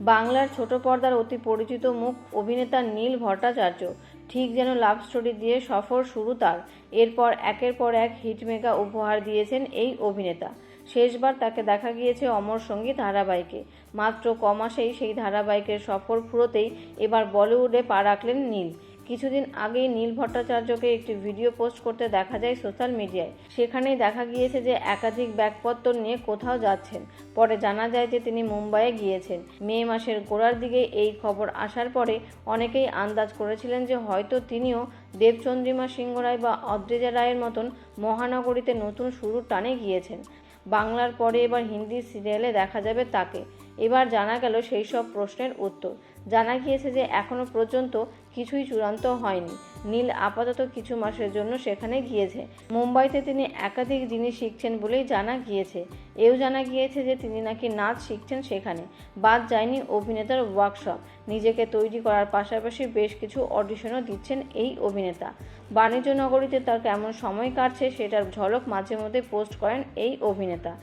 বাংলার ছোট পর্দার অতি পরিচিত মুখ অভিনেতা নীল ভট্টাচার্য। ঠিক যেন লাভ স্টোরি দিয়ে সফর শুরু তার। এরপর একের পর এক হিটমেকা উপহার দিয়েছেন এই অভিনেতা। শেষবার তাকে দেখা গিয়েছে অমর সঙ্গী ধারাবাহিকে। মাত্র কমাসেই সেই ধারাবাহিকের সফর ফুরোতেই এবার বলিউডে পা রাখলেন নীল। কিছুদিন আগেই নীল ভট্টাচার্যকে একটি ভিডিও পোস্ট করতে দেখা যায় সোশ্যাল মিডিয়ায়। সেখানেই দেখা গিয়েছে যে একাধিক ব্যাগপত্র নিয়ে কোথাও যাচ্ছেন। পরে জানা যায় যে তিনি মুম্বাইয়ে গিয়েছেন। মে মাসের গোড়ার দিকে এই খবর আসার পরে অনেকেই আন্দাজ করেছিলেন যে হয়তো তিনিও দেবচন্দ্রিমা সিংহ রায় বা অদ্রিজা রায়ের মতন মহানগরীতে নতুন শুরুর টানে গিয়েছেন। বাংলার পরে এবার হিন্দি সিরিয়ালে দেখা যাবে তাকে। এবার জানা গেল সেই সব প্রশ্নের উত্তর। জানা গিয়েছে যে এখনও পর্যন্ত কিছুই চূড়ান্ত হয়নি। নীল আপাতত কিছু মাসের জন্য সেখানে গিয়েছে। মুম্বাইতে তিনি একাধিক জিনিস শিখছেন বলেই জানা গিয়েছে। এও জানা গিয়েছে যে তিনি নাকি নাচ শিখছেন সেখানে। বাদ যায়নি অভিনেতার ওয়ার্কশপ। নিজেকে তৈরি করার পাশাপাশি বেশ কিছু অডিশনও দিচ্ছেন এই অভিনেতা। বাণিজ্য নগরীতে তার কেমন সময় কাটছে সেটার ঝলক মাঝে মধ্যে পোস্ট করেন এই অভিনেতা।